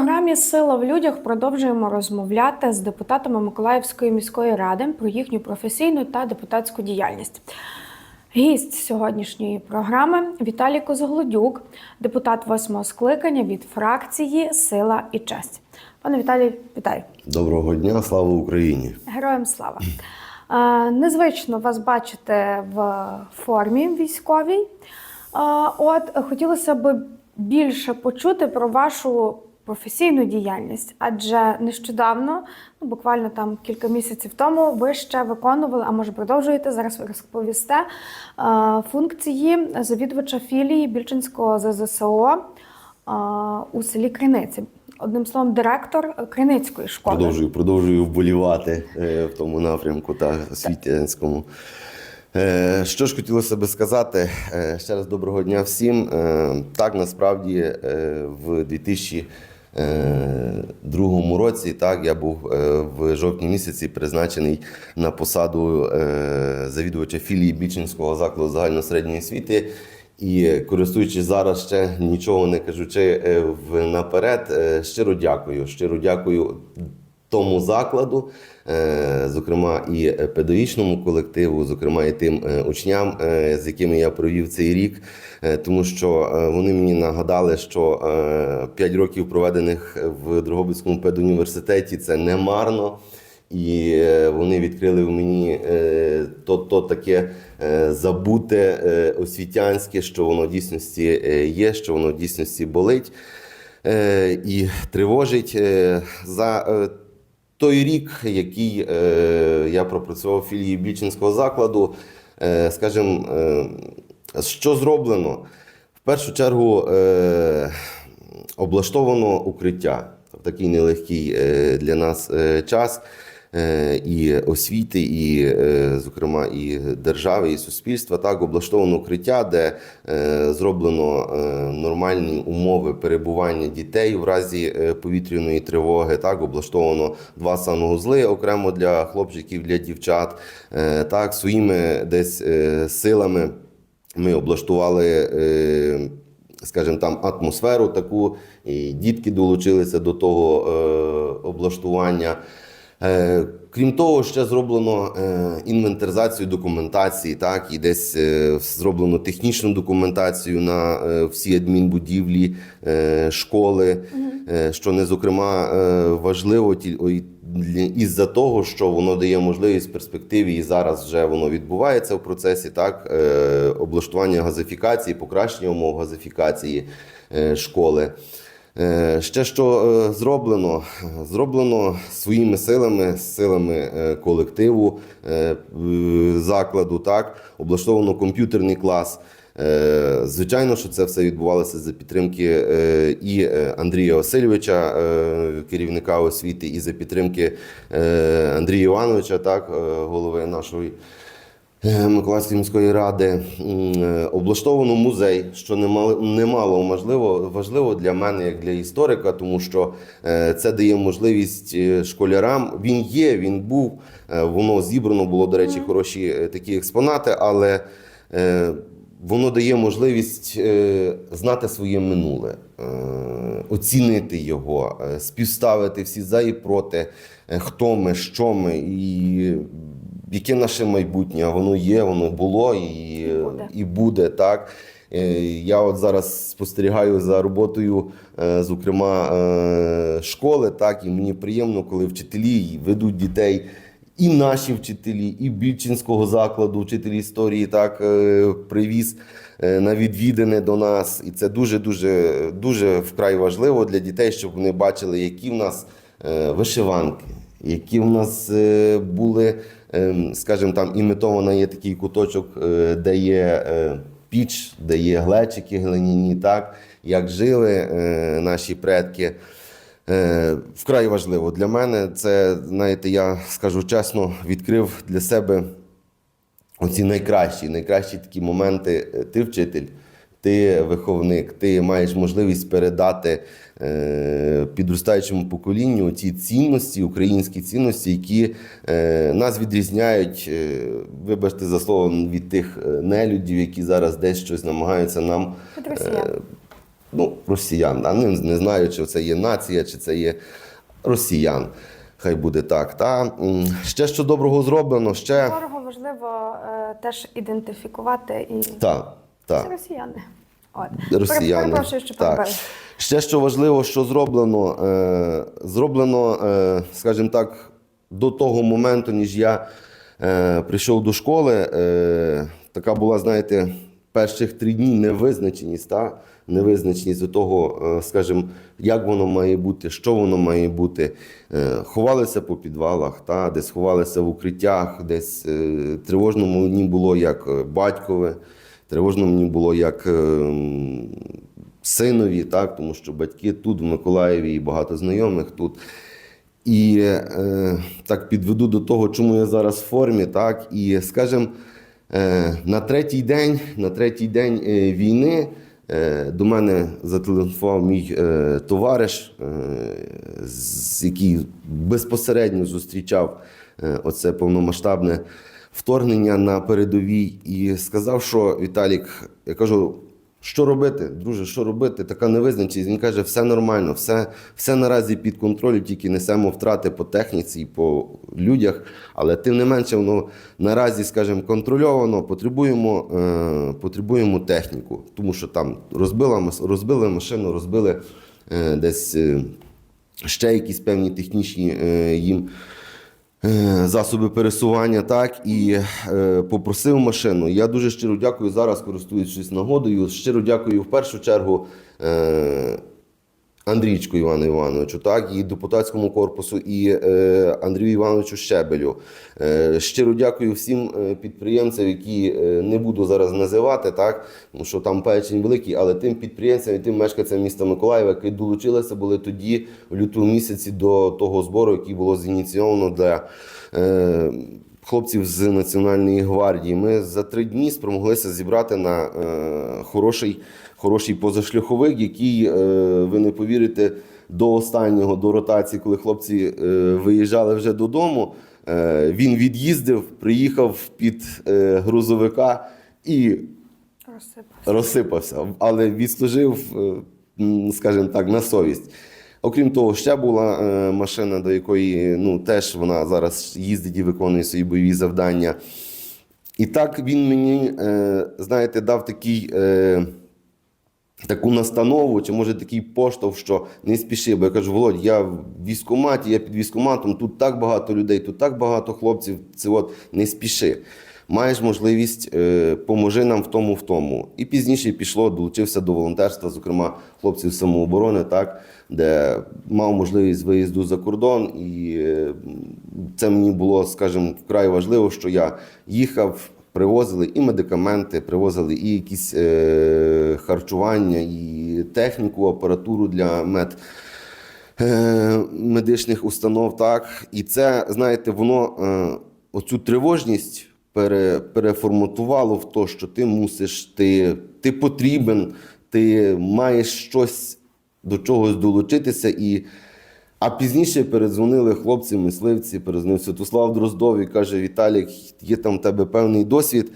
програмі Сила в людях продовжуємо розмовляти з депутатами Миколаївської міської ради про їхню професійну та депутатську діяльність. Гість сьогоднішньої програми Віталій Козоглодюк, депутат восьмого скликання від фракції Сила і честь. Пане Віталій, вітаю. Доброго дня, слава Україні! Героям слава! Незвично вас бачити в формі військовій. От хотілося б більше почути про вашу професійну діяльність, адже нещодавно, ну буквально там кілька місяців тому, ви ще виконували, а може продовжуєте зараз розповісте е, функції завідувача філії Більчинського ЗЗСО е, у селі Криниці. Одним словом, директор Криницької школи. Продовжую продовжую вболівати е, в тому напрямку та освітянському. Що ж хотілося би сказати ще раз доброго дня всім. Так насправді в 2000 Е, другому році так я був е, в жовтні місяці призначений на посаду е, завідувача філії Бічинського закладу загальносередньої освіти. І користуючись зараз ще нічого не кажучи наперед, щиро дякую. Щиро дякую тому закладу, зокрема і педагогічному колективу, зокрема і тим е, учням, е, з якими я провів цей рік, Е, тому що е, вони мені нагадали, що 5 років проведених в Дрогобицькому педуніверситеті це не марно. І е, вони відкрили в мені е, то, то таке е, забуте е, освітянське, що воно в дійсності е, є, що воно в дійсності болить е, і тривожить е, за е, той рік, який е, я пропрацював в філії Бічинського закладу. Е, скажімо, е, що зроблено? В першу чергу облаштовано укриття в такий нелегкий для нас час. Е, І освіти, і, е, зокрема, і держави, і суспільства так облаштовано укриття, де е, зроблено нормальні умови перебування дітей в разі повітряної тривоги. Так облаштовано два санвузли окремо для хлопчиків, для дівчат. Так, своїми десь силами ми облаштували. Скажімо, там атмосферу таку, і дітки долучилися до того облаштування. Е, Крім того, ще зроблено е, інвентаризацію документації, так, і десь е, зроблено технічну документацію на всі адмінбудівлі школи, е, що не зокрема важливо ті- із-за того, що воно дає можливість в перспективі, і зараз вже воно відбувається в процесі, так, облаштування газифікації, покращення умов газифікації школи. Е, Ще що е, зроблено? Зроблено своїми силами, силами е, колективу закладу, так, облаштовано комп'ютерний клас. Звичайно, що це все відбувалося за підтримки і Андрія Васильовича, керівника освіти, і за підтримки Андрія Івановича, так, голови нашої Миколаївської міської ради е, облаштовано музей, що немало, немало можливо важливо для мене як для історика, тому що е, це дає можливість е, школярам. Він є, він був, е, воно зібрано було, до речі, хороші е, такі експонати, але е, воно дає можливість е, знати своє минуле, е, оцінити його, е, співставити всі за і проти, е, хто ми, що ми і яке наше майбутнє, воно є, воно було і, буде. і буде так. Е, Я от зараз спостерігаю за роботою, е, зокрема, е, школи, так, і мені приємно, коли вчителі ведуть дітей. І наші вчителі, і Більчинського закладу, вчителі історії, так привіз на відвідини до нас. І це дуже дуже дуже вкрай важливо для дітей, щоб вони бачили, які в нас вишиванки, які в нас були, скажімо, там імітовано є такий куточок, е, де є е, піч, де є глечики глиняні, так, як жили е, наші предки. Вкрай важливо для мене. Це, знаєте, я скажу чесно, відкрив для себе оці найкращі, найкращі такі моменти. Ти вчитель, ти виховник, ти маєш можливість передати підростаючому поколінню ці цінності, українські цінності, які е, нас відрізняють, е, вибачте за слово, від тих е, нелюдів, які зараз десь щось намагаються нам росіян. е, ну, росіян. А не, не знаю, чи це є нація, чи це є росіян. Хай буде так. Та ще що доброго зроблено, ще Ворогу важливо е, теж ідентифікувати і так, це росіяни. От. Росіяни. Перепрошую, що так. Ще що важливо, що зроблено, е, зроблено, е, скажімо так, до того моменту, ніж я е, прийшов до школи, е, така була, знаєте, перших три дні невизначеність, та? невизначеність до того, е, скажімо, як воно має бути, що воно має бути. Е, ховалися по підвалах, та? десь ховалися в укриттях, десь е, тривожно мені було як е, батькове, тривожно мені було як. е, синові, так, тому що батьки тут, в Миколаєві, і багато знайомих тут. І е, так підведу до того, чому я зараз в формі, так, і скажімо, е, на третій день, на третій день е, війни е, до мене зателефонував мій е, товариш, е, з який безпосередньо зустрічав е, оце повномасштабне вторгнення на передовій, і сказав, що Віталік, я кажу, що робити, друже, що робити? Така невизначеність. Він каже, все нормально, все, все наразі під контролем, тільки несемо втрати по техніці і по людях. Але тим не менше, воно наразі, скажімо, контрольовано. Потребуємо, е, потребуємо техніку, тому що там розбила, мас- розбили машину, розбили е, десь е, ще якісь певні технічні е, їм. Е, засоби пересування, так і е, попросив машину. Я дуже щиро дякую зараз, користуючись нагодою. Щиро дякую в першу чергу е, Андрійчику Івану Івановичу, так, і депутатському корпусу, і е, Андрію Івановичу Щебелю. Е, щиро дякую всім е, підприємцям, які е, не буду зараз називати, так, тому що там печень великий, але тим підприємцям і тим мешканцям міста Миколаєва, які долучилися були тоді, в лютому місяці, до того збору, який було зініційовано для. Е, Хлопців з Національної гвардії. Ми за три дні спромоглися зібрати на е, хороший, хороший позашляховик, який, е, ви не повірите, до останнього, до ротації, коли хлопці е, виїжджали вже додому, е, він від'їздив, приїхав під е, грузовика і Розсипався. розсипався, але відслужив, е, скажімо так, на совість. Окрім того, ще була е, машина, до якої ну, теж вона зараз їздить і виконує свої бойові завдання. І так він мені, е, знаєте, дав такий. Е, Таку настанову, чи може такий поштовх, що не спіши. Бо я кажу, Володь, я в військкоматі, я під військкоматом, тут так багато людей, тут так багато хлопців. Це от не спіши. Маєш можливість, е, поможи нам в тому, в тому. І пізніше пішло, долучився до волонтерства, зокрема хлопців самооборони, так, де мав можливість виїзду за кордон. І е, це мені було, скажімо, вкрай важливо, що я їхав. Привозили і медикаменти, привозили і якісь е, харчування, і техніку, апаратуру для мед, е, медичних установ. Так. І це, знаєте, воно е, оцю тривожність пере, переформатувало в те, що ти мусиш, ти, ти потрібен, ти маєш щось до чогось долучитися. І а пізніше передзвонили хлопці, мисливці, передзвонив Святослав Дроздов і каже: Віталік, є там в тебе певний досвід,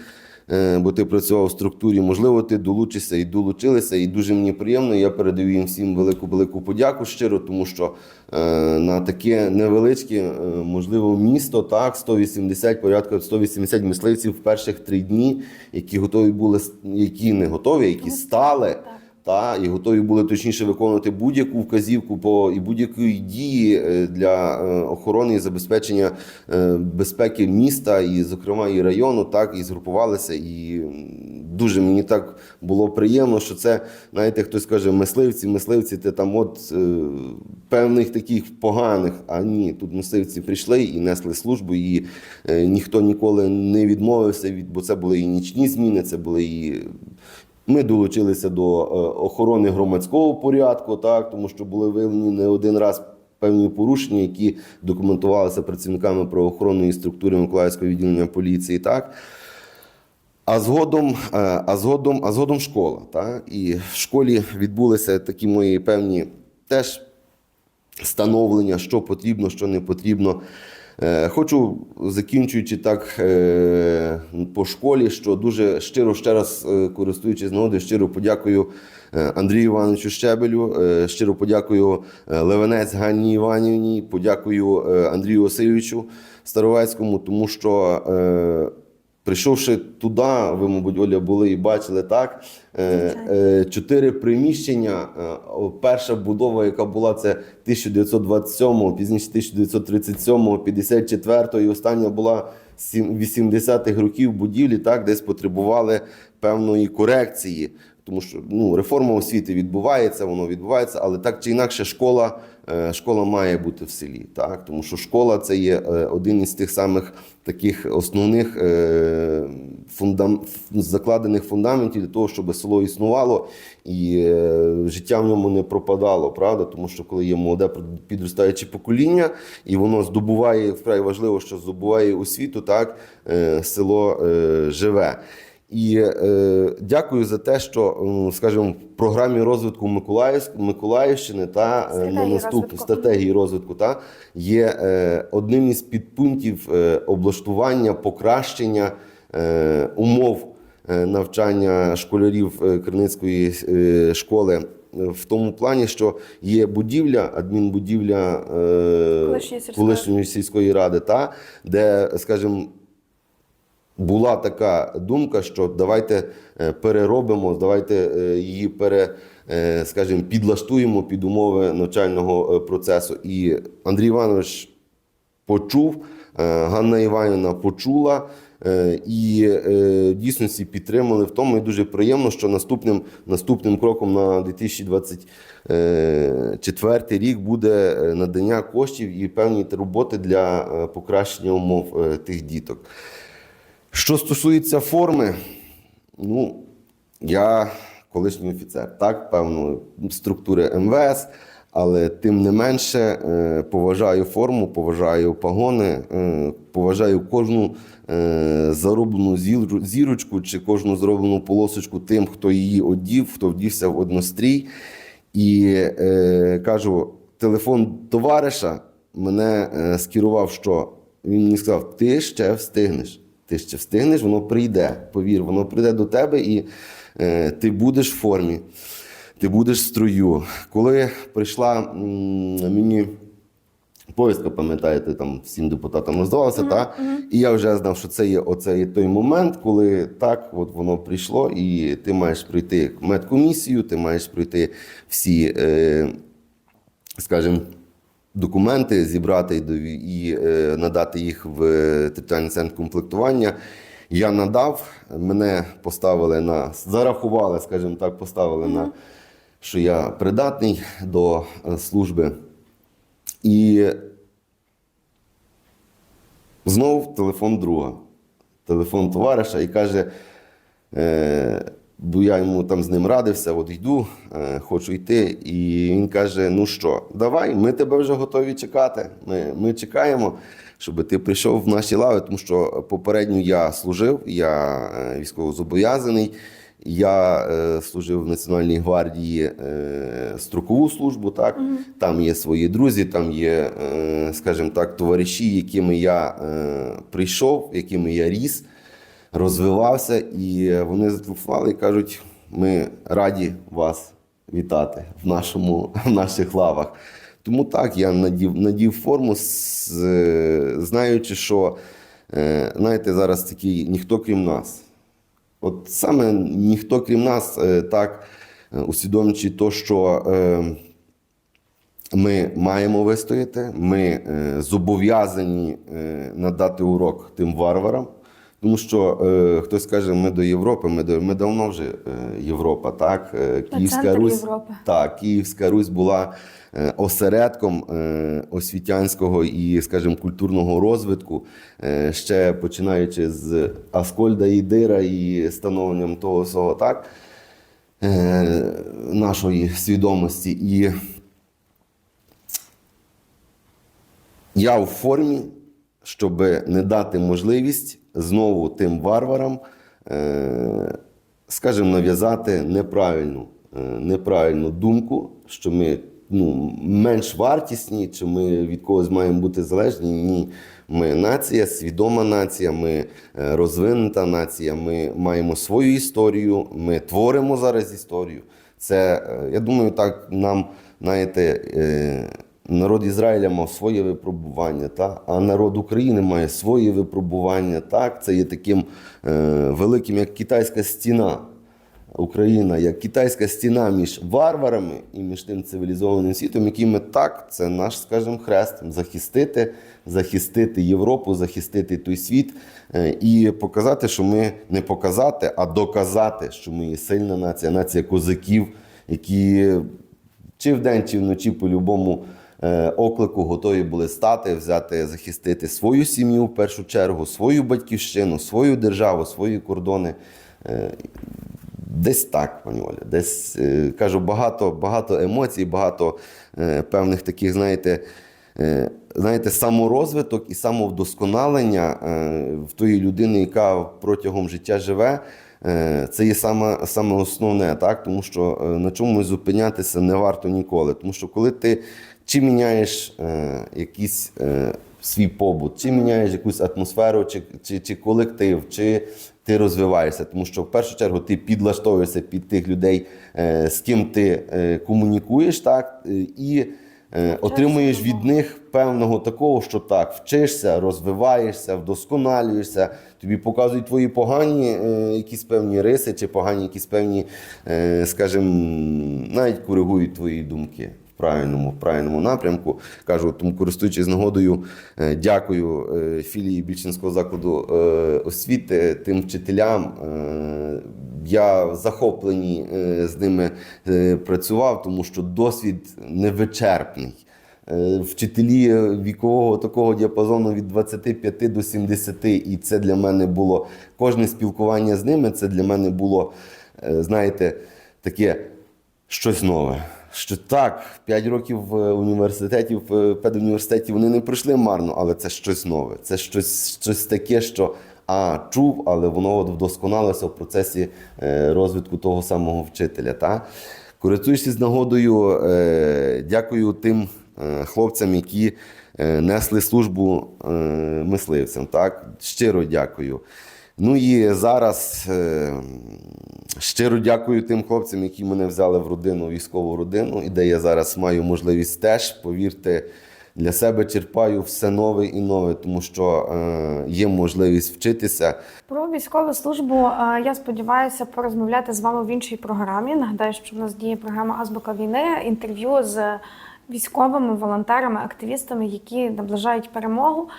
е, бо ти працював в структурі. Можливо, ти долучишся і долучилися. І дуже мені приємно. Я передаю їм всім велику велику подяку щиро, тому що е, на таке невеличке, е, можливо, місто, так, 180, порядка 180 мисливців в перших три дні, які готові були, які не готові, які стали. Та і готові були точніше виконувати будь-яку вказівку по і будь-якої дії е, для е, охорони і забезпечення е, безпеки міста, і, зокрема, і району, так і згрупувалися. І дуже мені так було приємно, що це, знаєте, хтось каже, мисливці, мисливці, ти там от певних таких поганих. А ні, тут мисливці прийшли і несли службу, і ніхто ніколи не відмовився від, бо це були і нічні зміни, це були і. Ми долучилися до е, охорони громадського порядку, так, тому що були виявлені не один раз певні порушення, які документувалися працівниками правоохоронної структури Миколаївського відділення поліції. Так. А згодом, е, а згодом, а згодом школа. Так? І в школі відбулися такі мої певні теж становлення, що потрібно, що не потрібно. Е, Хочу, закінчуючи так е, по школі, що дуже щиро ще раз е, користуючись нагодою, щиро подякую Андрію Івановичу Щебелю, щиро подякую Левенець Ганні Іванівні, подякую Андрію Васильовичу Старовецькому, тому що. Прийшовши туди, ви, мабуть, Оля, були і бачили так. е, е, Чотири приміщення. Е, Перша будова, яка була, це 1927, пізніше 1937, 54 і остання була сім- 80-х років будівлі, так, десь потребували певної корекції. Тому що ну, реформа освіти відбувається, воно відбувається, але так чи інакше, школа, е, школа має бути в селі. Так? Тому що школа це є е, один із тих самих таких основних е, фундам... закладених фундаментів для того, щоб село існувало і життя в ньому не пропадало, правда? Тому що коли є молоде підростаюче покоління, і воно здобуває вкрай важливо, що здобуває освіту, так село живе. І е, дякую за те, що, скажімо, в програмі розвитку Миколаївськ, Миколаївщини та е, на розвитку. стратегії розвитку та є е, одним із підпунктів е, облаштування, покращення е, умов е, навчання школярів е, Криницької е, школи. В тому плані, що є будівля, адмінбудівля е, колишньої сільської ради, та, де, скажімо, була така думка, що давайте е, переробимо, давайте е, її пере, е, скажімо, підлаштуємо під умови навчального процесу. І Андрій Іванович почув, Ганна Іванівна почула. І дійсності підтримали в тому. І дуже приємно, що наступним, наступним кроком на 2024 рік буде надання коштів і певні роботи для покращення умов тих діток. Що стосується форми, ну, я колишній офіцер, так, певної структури МВС, але тим не менше е, поважаю форму, поважаю погони, е, поважаю кожну е, зароблену зірочку чи кожну зроблену полосочку тим, хто її одів, хто вдівся в однострій. І кажу, телефон товариша мене скерував, що він мені сказав: ти ще встигнеш. Ти ще встигнеш, воно прийде. Повір, воно прийде до тебе і е, ти будеш в формі, ти будеш в строю. Коли прийшла м, мені повістка, пам'ятаєте, там всім депутатам роздавалася, та? і я вже знав, що це є оцей той момент, коли так от воно прийшло, і ти маєш пройти медкомісію, ти маєш пройти всі, е, скажімо, документи, зібрати і, е, надати їх в територіальний центр комплектування. Я надав, мене поставили на зарахували, скажімо так, поставили на що я придатний до е, служби. І знов телефон друга, телефон товариша і каже, е, бо я йому там з ним радився, от йду, е, хочу йти. І він каже: ну що, давай, ми тебе вже готові чекати. Ми, ми чекаємо, щоб ти прийшов в наші лави, тому що попередньо я служив, я е, військовозобов'язаний. Я е, служив в Національній гвардії е, строкову службу. Так там є свої друзі, там є, е, скажімо так, товариші, якими я е, прийшов, якими я ріс, розвивався, і вони зателефонували і кажуть: ми раді вас вітати в нашому в наших лавах. Тому так я надів, надів форму, знаючи, що е, знаєте, зараз такий ніхто крім нас. От саме ніхто крім нас е, так е, усвідомлюючи то, що ми маємо вистояти, ми зобов'язані надати урок тим варварам. Тому що е, хтось каже, ми до Європи, ми, до, ми давно вже е, Європа, так? Е, Київська Русь, Європи. так, Київська Русь була е, осередком е, освітянського і, скажімо, культурного розвитку, е, ще починаючи з Аскольда і Дира і становленням того всього так, е, нашої свідомості. І я в формі, щоб не дати можливість знову тим варварам, е, скажімо, нав'язати неправильну, е, неправильну думку, що ми ну, менш вартісні, чи ми від когось маємо бути залежні. Ні. Ми нація, свідома нація, ми е, розвинута нація, ми маємо свою історію, ми творимо зараз історію. Це, я думаю, так нам, знаєте, народ Ізраїля мав своє випробування, та? а народ України має своє випробування. Так? Це є таким е, великим, як китайська стіна. Україна як китайська стіна між варварами і між тим цивілізованим світом, який ми так, це наш, скажімо, хрест захистити, захистити Європу, захистити той світ е, і показати, що ми не показати, а доказати, що ми є сильна нація, нація козаків, які чи вдень, чи вночі по-любому оклику готові були стати, взяти, захистити свою сім'ю в першу чергу, свою батьківщину, свою державу, свої кордони. Е, Десь так, пані Оля. Десь е, кажу, багато, багато емоцій, багато е, певних таких, знаєте, е, знаєте, саморозвиток і самовдосконалення е, в тої людини, яка протягом життя живе. е, Це є саме, саме основне, так? тому що е, на чомусь зупинятися не варто ніколи. Тому що коли ти чи міняєш е, якийсь е, свій побут, чи міняєш якусь атмосферу, чи, чи, чи колектив, чи ти розвиваєшся, тому що в першу чергу ти підлаштовуєшся під тих людей, е, з ким ти е, комунікуєш, так, е, і е, отримуєш від них певного такого, що так, вчишся, розвиваєшся, вдосконалюєшся, тобі показують твої погані е, якісь певні риси, чи погані якісь певні, е, скажімо, навіть коригують твої думки правильному, в правильному напрямку. Кажу, тому користуючись нагодою, е, дякую е, філії Більчинського закладу е, освіти, тим вчителям. Я захоплений е, з ними працював, тому що досвід невичерпний. Вчителі вікового такого діапазону від 25 до 70, і це для мене було кожне спілкування з ними. Це для мене було, знаєте, таке щось нове. Що так, 5 років в університеті, в педуніверситеті вони не пройшли марно, але це щось нове. Це щось, щось таке, що а, чув, але воно вдосконалося в процесі е, розвитку того самого вчителя. Та? Користуючись нагодою, е, дякую тим е, хлопцям, які е, несли службу е, мисливцям. Так? Щиро дякую. Ну і зараз е, щиро дякую тим хлопцям, які мене взяли в родину, військову родину, і де я зараз маю можливість теж, повірте, для себе черпаю все нове і нове, тому що е, є можливість вчитися. Про військову службу е, я сподіваюся порозмовляти з вами в іншій програмі. Нагадаю, що в нас діє програма Азбука війни, інтерв'ю з військовими, волонтерами, активістами, які наближають перемогу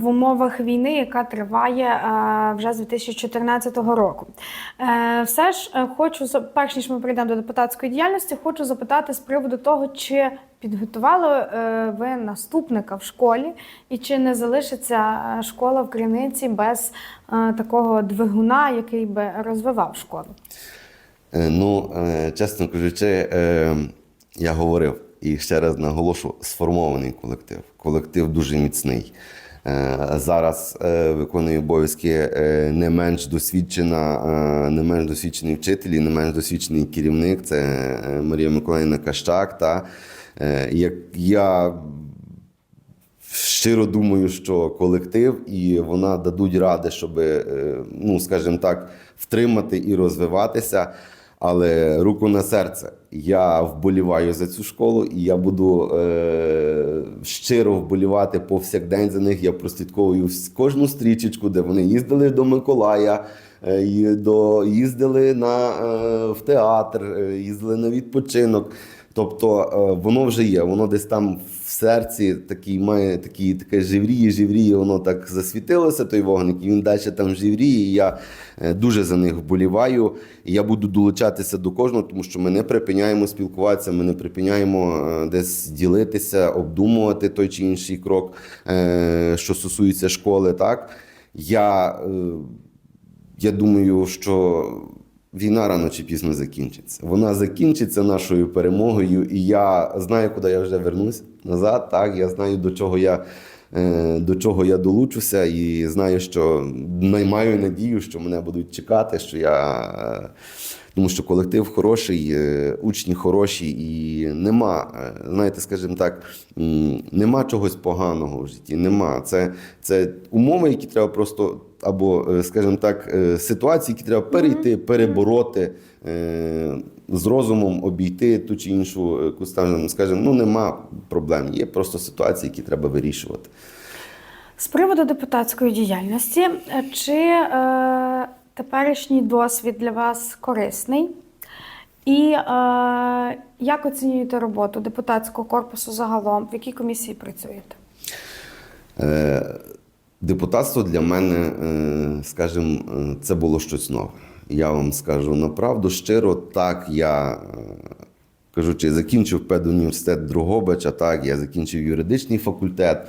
в умовах війни, яка триває е, вже з 2014 року. Е, Все ж е, хочу перш ніж ми прийдемо до депутатської діяльності, хочу запитати з приводу того, чи підготували е, ви наступника в школі, і чи не залишиться е, школа в Криниці без е, такого двигуна, який би розвивав школу? Е, Ну, е, чесно кажучи, е, я говорив і ще раз наголошу: сформований колектив. Колектив дуже міцний. Е, Зараз е, виконує обов'язки е, не менш досвідчена, не менш досвідчений вчитель, і не менш досвідчений керівник. Це Марія Миколаївна Кащак. Та як я щиро думаю, що колектив і вона дадуть ради, щоб, ну скажімо так, втримати і розвиватися. Але руку на серце, я вболіваю за цю школу, і я буду е, щиро вболівати повсякдень за них. Я прослідковую кожну стрічечку, де вони їздили до Миколая, е, до, їздили на, е, в театр, е, їздили на відпочинок. Тобто е, воно вже є, воно десь там в серці такий має такий, таке живріє, живріє, воно так засвітилося, той вогник, і він далі там живріє. І я е, дуже за них вболіваю. І я буду долучатися до кожного, тому що ми не припиняємо спілкуватися, ми не припиняємо е, десь ділитися, обдумувати той чи інший крок, що стосується школи. Так? Я, я думаю, що війна рано чи пізно закінчиться. Вона закінчиться нашою перемогою, і я знаю, куди я вже вернусь назад. Так, я знаю, до чого я. е, До чого я долучуся, і знаю, що маю надію, що мене будуть чекати, що я е, тому що колектив хороший, е, учні хороші, і нема, е, знаєте, скажімо так, нема чогось поганого в житті. Нема. Це, це умови, які треба просто, або, е, скажімо так, ситуації, які треба перейти, перебороти. З розумом обійти ту чи іншу якусь скажімо, ну нема проблем. Є просто ситуації, які треба вирішувати. З приводу депутатської діяльності, чи е, теперішній досвід для вас корисний? І е, як оцінюєте роботу депутатського корпусу загалом? В якій комісії працюєте? Е, Депутатство для мене, е, скажімо, е, це було щось нове. Я вам скажу направду щиро, так я е, кажучи, закінчив педуніверситет Другобича, так, я закінчив юридичний факультет.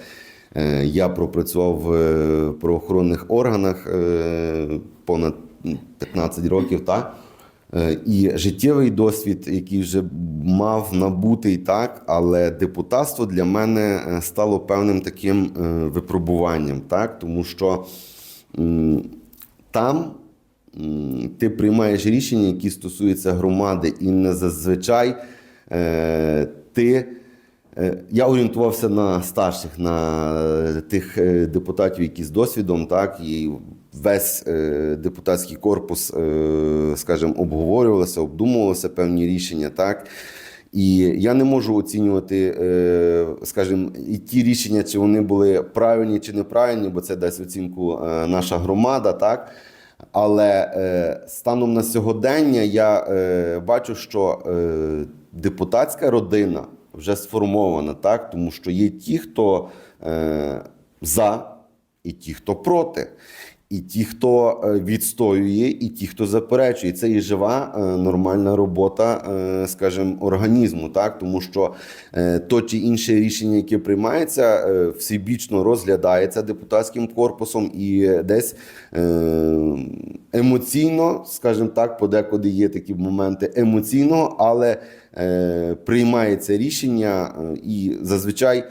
Е, Я пропрацював в е, правоохоронних органах е, понад 15 років, так. Е, І життєвий досвід, який вже мав набутий так, але депутатство для мене стало певним таким випробуванням, так, тому що там ти приймаєш рішення, які стосуються громади, і не зазвичай ти. Е, Я орієнтувався на старших, на е, тих е, депутатів, які з досвідом, так і весь депутатський корпус, скажімо, обговорювалося, обдумувалися певні рішення, так. І я не можу оцінювати, скажімо, і ті рішення, чи вони були правильні чи неправильні, бо це дасть оцінку наша громада, так. Але станом на сьогодення я бачу, що депутатська родина вже сформована, так? тому що є ті, хто е, за, і ті, хто проти. І ті, хто е, відстоює, і ті, хто заперечує, це і жива е, нормальна робота, е, скажімо, організму, так тому що е, то чи інше рішення, яке приймається, е, всебічно розглядається депутатським корпусом і десь е, емоційно, скажімо так, подекуди є такі моменти емоційного, але приймається рішення, е, і зазвичай.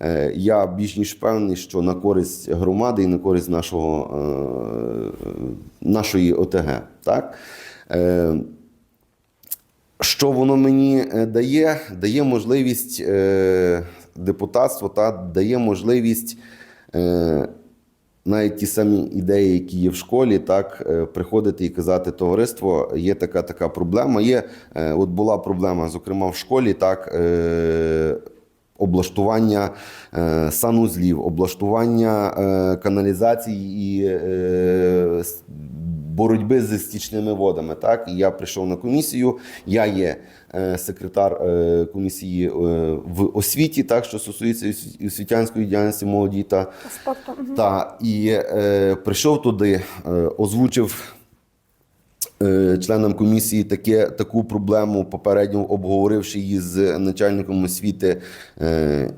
Е, Я більш ніж впевнений, що на користь громади і на користь нашого, е, нашої ОТГ. Так? Е, Що воно мені е, дає? Дає можливість е, депутатство та дає можливість е, навіть ті самі ідеї, які є в школі, так е, приходити і казати, товариство, є така така проблема. Є, е, от була проблема, зокрема в школі, так. Е, Облаштування е, санузлів, облаштування е, каналізації і е, боротьби з стічними водами. Так? І я прийшов на комісію. Я є секретар е, комісії е, в освіті, так, що стосується освітянської діяльності молоді та Спорту. Та, і е, прийшов туди, е, озвучив е, членам комісії таке, таку проблему, попередньо обговоривши її з начальником освіти. Е,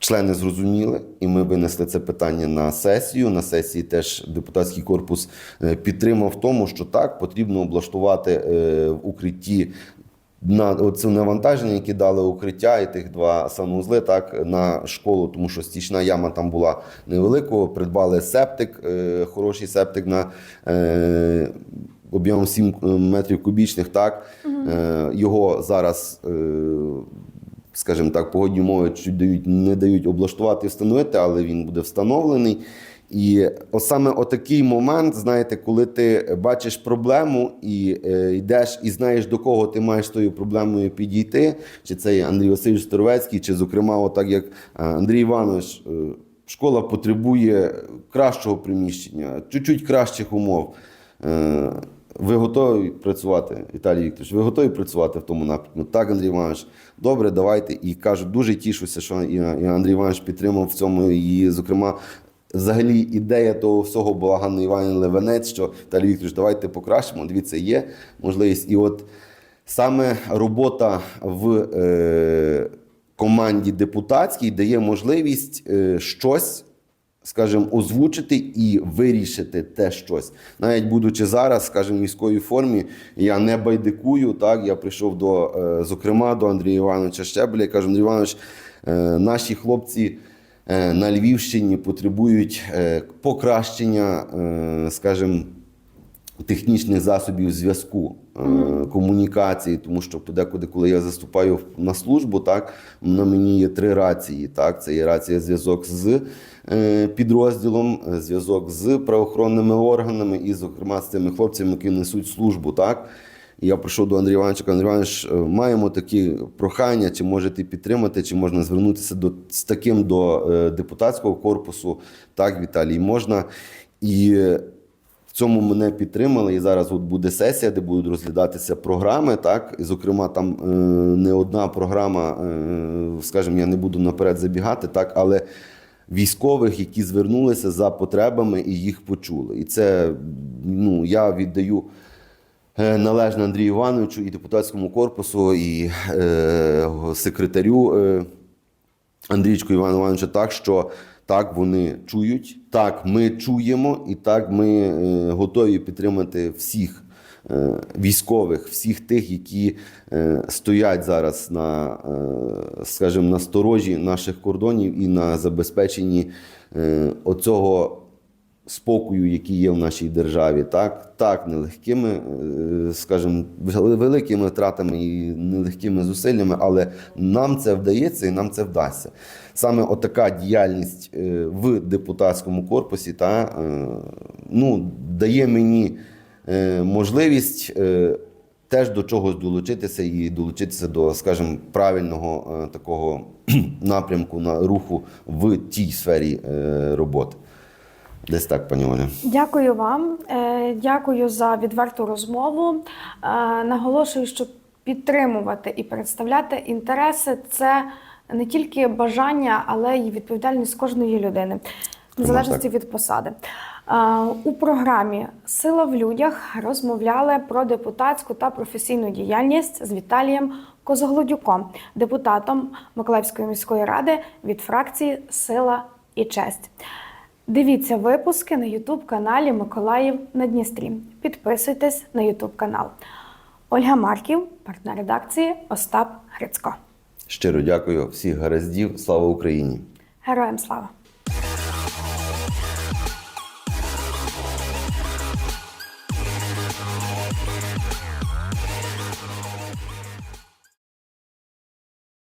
Члени зрозуміли, і ми винесли це питання на сесію. На сесії теж депутатський корпус е, підтримав в тому, що так потрібно облаштувати е, в укритті на це навантаження, які дали укриття, і тих два санвузли так на школу, тому що стічна яма там була невеликого. Придбали септик, е, хороший септик на е, об'ємом 7 метрів кубічних. Так е, його зараз. Е, скажімо так, погодні умови чуть дають, не дають облаштувати і встановити, але він буде встановлений. І саме отакий момент, знаєте, коли ти бачиш проблему і е, йдеш і знаєш, до кого ти маєш тою проблемою підійти, чи це є Андрій Васильович Старовецький, чи, зокрема, отак як Андрій Іванович, е, школа потребує кращого приміщення, чуть-чуть кращих умов. Е, ви готові працювати, Віталій Вікторович, ви готові працювати в тому напрямку? Так, Андрій Іванович, добре, давайте. І кажу, дуже тішуся, що і Андрій Іванович підтримав в цьому. І, зокрема, взагалі ідея того всього була Ганна Іванівна Левенець, що Віталій Вікторович, давайте покращимо. Дивіться, є можливість. І от саме робота в е, команді депутатській дає можливість е, щось скажімо, озвучити і вирішити те щось. Навіть будучи зараз, скажімо, в військовій формі, я не байдикую. Так, я прийшов до, е, зокрема, до Андрія Івановича Щебеля і кажу, Андрій Іванович, е, наші хлопці. Е, На Львівщині потребують е, покращення, е, скажімо, технічних засобів зв'язку, комунікації, тому що подекуди, коли я заступаю на службу, так на мені є три рації. Так, це є рація зв'язок з підрозділом, зв'язок з правоохоронними органами і, зокрема, з тими хлопцями, які несуть службу. Так. І я прийшов до Андрія Івановича, кажу, Андрій Іванович, е, маємо такі прохання, чи можете підтримати, чи можна звернутися до, з таким до е, депутатського корпусу. Так, Віталій, можна. І е, в цьому мене підтримали. І зараз от буде сесія, де будуть розглядатися програми. Так, і, зокрема, там не одна програма, е, скажімо, я не буду наперед забігати, так, але військових, які звернулися за потребами і їх почули. І це ну, я віддаю. Е, Належне Андрію Івановичу і депутатському корпусу, і е, секретарю е, Андрійчку Івану Івановичу так, що так вони чують, так ми чуємо, і так ми е, готові підтримати всіх е, військових, всіх тих, які е, стоять зараз на, скажімо, на сторожі наших кордонів і на забезпеченні оцього спокою, який є в нашій державі, так, так, нелегкими, е, скажімо, великими втратами і нелегкими зусиллями, але нам це вдається і нам це вдасться. Саме отака діяльність е, в депутатському корпусі та, е, ну, дає мені можливість. Теж до чогось долучитися і долучитися до, скажімо, правильного такого напрямку на руху в тій сфері роботи. Десь так, пані Оля. Дякую вам, Е, дякую за відверту розмову. Е, Наголошую, що підтримувати і представляти інтереси це не тільки бажання, але й відповідальність кожної людини, в залежності від посади. Е, У програмі Сила в людях розмовляли про депутатську та професійну діяльність з Віталієм Козоглодюком, депутатом Миколаївської міської ради від фракції Сила і честь. Дивіться випуски на Ютуб каналі Миколаїв на Дністрі. Підписуйтесь на Ютуб канал. Ольга Марків, партнер редакції Остап Грицько. Щиро дякую всіх гараздів. Слава Україні! Героям слава!